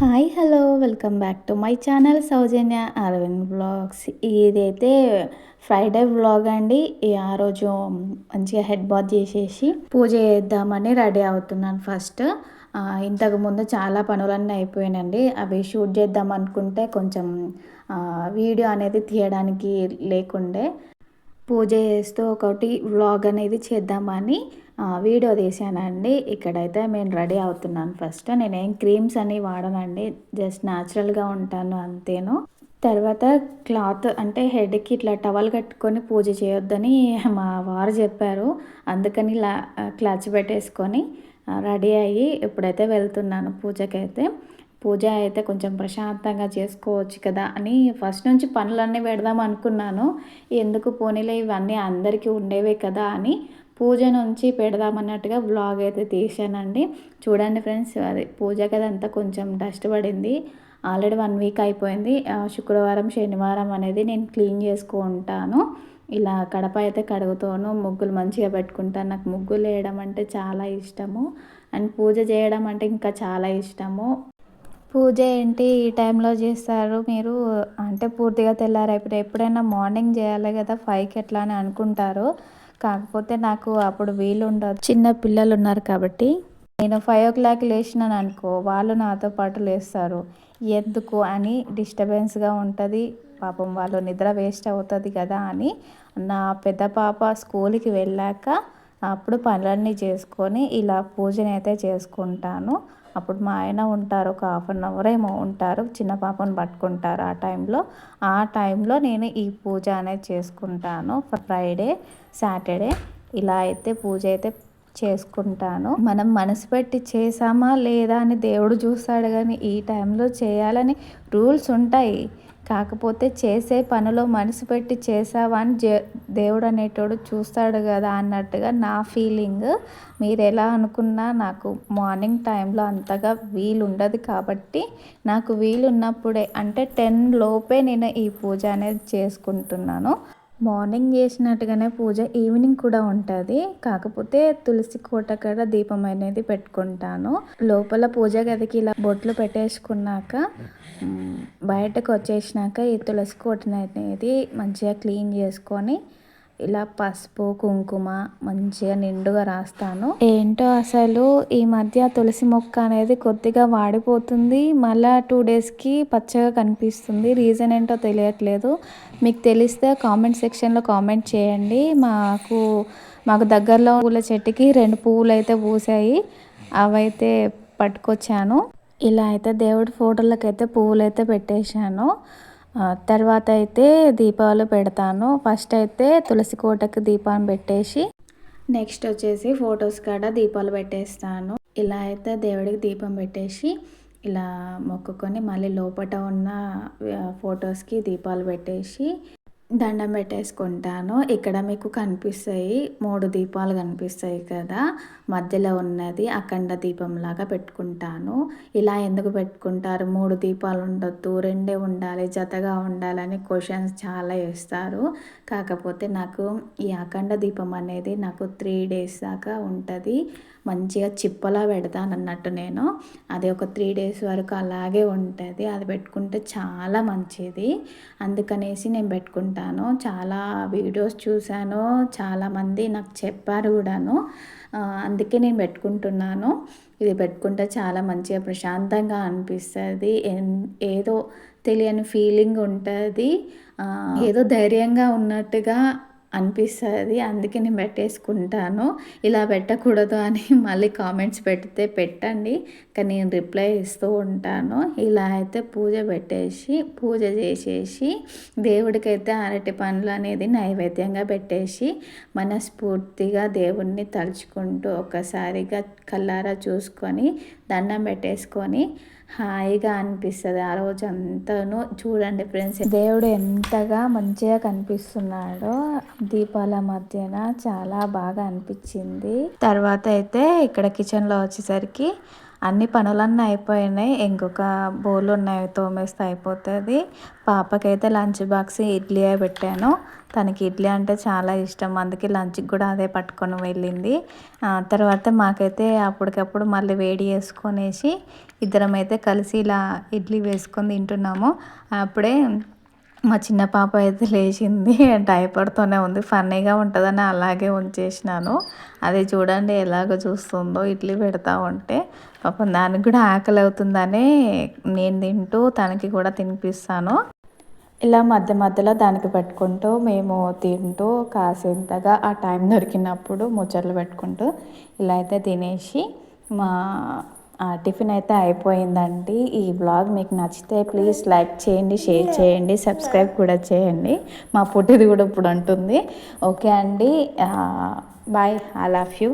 Hi hello welcome back to my channel Soujanya Aravind blogs. ఇదైతే Friday blog అండి. ఆ రోజు మంచిగా హెడ్ బాత్ చేసేసి పూజ చేద్దామని రెడీ అవుతున్నాను ఫస్ట్. ఇంతకుముందు చాలా పనులన్నీ అయిపోయానండి అవి షూట్ చేద్దాం అనుకుంటే కొంచెం వీడియో అనేది తీయడానికి లేకుండే పూజ చేస్తూ ఒకటి వ్లాగ్ అనేది చేద్దామని వీడియో తీసానండి ఇక్కడైతే నేను రెడీ అవుతున్నాను ఫస్ట్. నేనేం క్రీమ్స్ అని వాడనండి. జస్ట్ న్యాచురల్గా ఉంటాను అంతేను. తర్వాత క్లాత్ అంటే హెడ్కి ఇట్లా టవల్ కట్టుకొని పూజ చేయొద్దని మా వారు చెప్పారు. అందుకని ఇలా క్లచ్ పెట్టేసుకొని రెడీ అయ్యి ఇప్పుడైతే వెళ్తున్నాను పూజకైతే. పూజ అయితే కొంచెం ప్రశాంతంగా చేసుకోవచ్చు కదా అని ఫస్ట్ నుంచి పనులన్నీ పెడదాం అనుకున్నాను. ఎందుకు పోనీలే ఇవన్నీ అందరికీ ఉండేవే కదా అని పూజ నుంచి పెడదామన్నట్టుగా బ్లాగ్ అయితే తీసానండి. చూడండి ఫ్రెండ్స్ అది పూజ కదంతా కొంచెం డస్ట్ పడింది. ఆల్రెడీ వన్ వీక్ అయిపోయింది. శుక్రవారం శనివారం అనేది నేను క్లీన్ చేసుకుంటాను. ఇలా కడప అయితే కడుగుతాను ముగ్గులు మంచిగా పెట్టుకుంటాను. నాకు ముగ్గులు వేయడం అంటే చాలా ఇష్టము. అండ్ పూజ చేయడం అంటే ఇంకా చాలా ఇష్టము. పూజ ఏంటి ఈ టైంలో చేస్తారు? మీరు అంటే పూర్తిగా తెల్లారైపోయి ఎప్పుడైనా మార్నింగ్ చేయాలి కదా ఫైవ్కి ఎట్లా అని అనుకుంటారు. కాకపోతే నాకు అప్పుడు వీలు ఉండదు చిన్న పిల్లలు ఉన్నారు కాబట్టి నేను ఫైవ్ ఓ క్లాక్ లేచినాను అనుకో వాళ్ళు నాతో పాటు లేస్తారు. ఎందుకు అని డిస్టర్బెన్స్గా ఉంటుంది. పాపం వాళ్ళు నిద్ర వేస్ట్ అవుతుంది కదా అని నా పెద్ద పాప స్కూల్కి వెళ్ళాక అప్పుడు పనులన్నీ చేసుకొని ఇలా పూజనైతే అయితే చేసుకుంటాను. అప్పుడు మా ఆయన ఉంటారు ఒక హాఫ్ అన్ అవర్ ఏమో ఉంటారు చిన్న పాపను పట్టుకుంటారు. ఆ టైంలో ఆ టైంలో నేను ఈ పూజ అనేది చేసుకుంటాను. ఫ్రైడే సాటర్డే ఇలా అయితే పూజ అయితే చేసుకుంటాను. మనం మనసు పెట్టి చేసామా లేదా అని దేవుడు చూస్తాడు కానీ ఈ టైంలో చేయాలని రూల్స్ ఉంటాయి. కాకపోతే చేసే పనిలో మనసు పెట్టి చేసావా అని దేవుడు అనేటోడు చూస్తాడు కదా అన్నట్టుగా నా ఫీలింగ్. మీరు ఎలా అనుకున్నా నాకు మార్నింగ్ టైంలో అంతగా వీలు ఉండదు కాబట్టి నాకు వీలు ఉన్నప్పుడే అంటే టెన్ లోపే నేను ఈ పూజ అనేది చేసుకుంటున్నాను. మార్నింగ్ చేసినట్టుగానే పూజ ఈవినింగ్ కూడా ఉంటుంది. కాకపోతే తులసి కోట కాడ దీపం అనేది పెట్టుకుంటాను. లోపల పూజ గదికి ఇలా బొట్లు పెట్టేసుకున్నాక బయటకు వచ్చేసినాక ఈ తులసి కోటని అనేది మంచిగా క్లీన్ చేసుకొని ఇలా పసుపు కుంకుమ మంచిగా నిండుగా రాస్తాను. ఏంటో అసలు ఈ మధ్య తులసి మొక్క అనేది కొద్దిగా వాడిపోతుంది. మళ్ళా టూ డేస్కి పచ్చగా కనిపిస్తుంది. రీజన్ ఏంటో తెలియట్లేదు. మీకు తెలిస్తే కామెంట్ సెక్షన్లో కామెంట్ చేయండి. మాకు మాకు దగ్గరలో పూల చెట్టుకి రెండు పువ్వులు అయితే పూసాయి. అవైతే పట్టుకొచ్చాను. ఇలా అయితే దేవుడి ఫోటోలకైతే పువ్వులు అయితే పెట్టేశాను. తర్వాత అయితే దీపాలు పెడతాను. ఫస్ట్ అయితే తులసి కోటకు దీపాన్ని పెట్టేసి నెక్స్ట్ వచ్చేసి ఫొటోస్ కాడ దీపాలు పెట్టేస్తాను. ఇలా అయితే దేవుడికి దీపం పెట్టేసి ఇలా మొక్కుకొని మళ్ళీ లోపల ఉన్న ఫొటోస్కి దీపాలు పెట్టేసి దండం పెట్టేసుకుంటాను. ఇక్కడ మీకు కనిపిస్తాయి మూడు దీపాలు కనిపిస్తాయి కదా. మధ్యలో ఉన్నది అఖండ దీపంలాగా పెట్టుకుంటాను. ఇలా ఎందుకు పెట్టుకుంటారు? మూడు దీపాలు ఉండొద్దు రెండే ఉండాలి జతగా ఉండాలని క్వశ్చన్స్ చాలా వేస్తారు. కాకపోతే నాకు ఈ అఖండ దీపం అనేది నాకు త్రీ డేస్ దాకా ఉంటుంది. మంచిగా చిప్పలా పెడతాను అన్నట్టు నేను. అది ఒక త్రీ డేస్ వరకు అలాగే ఉంటుంది. అది పెట్టుకుంటే చాలా మంచిది. అందుకనేసి నేను పెట్టుకుంటాను. చాలా వీడియోస్ చూశాను. చాలామంది నాకు చెప్పారు కూడాను. అందుకే నేను పెట్టుకుంటున్నాను. ఇది పెట్టుకుంటే చాలా మంచిగా ప్రశాంతంగా అనిపిస్తుంది. ఏదో తెలియని ఫీలింగ్ ఉంటుంది. ఏదో ధైర్యంగా ఉన్నట్టుగా అనిపిస్తుంది. అందుకే నేను పెట్టేసుకుంటాను. ఇలా పెట్టకూడదు అని మళ్ళీ కామెంట్స్ పెడితే పెట్టండి. కానీ నేను రిప్లై ఇస్తూ ఉంటాను. ఇలా అయితే పూజ పెట్టేసి పూజ చేసేసి దేవుడికైతే అరటి పండ్లు అనేది నైవేద్యంగా పెట్టేసి మనస్ఫూర్తిగా దేవుణ్ణి తలుచుకుంటూ ఒకసారిగా కల్లారా చూసుకొని దండం పెట్టేసుకొని హాయిగా అనిపిస్తుంది ఆ రోజు అంతాను చూడండి ఫ్రెండ్స్ దేవుడు ఎంతగా మంచిగా కనిపిస్తున్నాడో దీపాల మధ్యన చాలా బాగా అనిపించింది. తర్వాత అయితే ఇక్కడ కిచెన్లో వచ్చేసరికి అన్ని పనులన్నీ అయిపోయినాయి. ఇంకొక బౌల్ ఉన్నాయి తోమేస్తే అయిపోతుంది. పాపకైతే లంచ్ బాక్స్ ఇడ్లీ పెట్టాను. తనకి ఇడ్లీ అంటే చాలా ఇష్టం. అందుకే లంచ్కి కూడా అదే పట్టుకొని వెళ్ళింది. తర్వాత మాకైతే అప్పటికప్పుడు మళ్ళీ వేడి చేసుకొనేసి ఇద్దరం అయితే కలిసి ఇలా ఇడ్లీ వేసుకొని తింటున్నాము. అప్పుడే మా చిన్న పాప అయితే లేచింది. డైపర్తోనే ఉంది. ఫన్నీగా ఉంటుందని అలాగే ఉంచేసినాను. అది చూడండి ఎలాగ చూస్తుందో ఇడ్లీ పెడతా ఉంటే. పాపం దానికి కూడా ఆకలి అవుతుందని నేను తింటూ తనకి కూడా తినిపిస్తాను. ఇలా మధ్య మధ్యలో దానికి పెట్టుకుంటూ మేము తింటూ కాసేంతగా ఆ టైం దొరికినప్పుడు ముచ్చట్లు పెట్టుకుంటూ ఇలా అయితే తినేసి మా టిఫిన్ అయితే అయిపోయిందండి. ఈ బ్లాగ్ మీకు నచ్చితే ప్లీజ్ లైక్ చేయండి షేర్ చేయండి సబ్స్క్రైబ్ కూడా చేయండి. మా పుట్టిది కూడా ఇప్పుడు అంటుంది. ఓకే అండి. బాయ్. I love you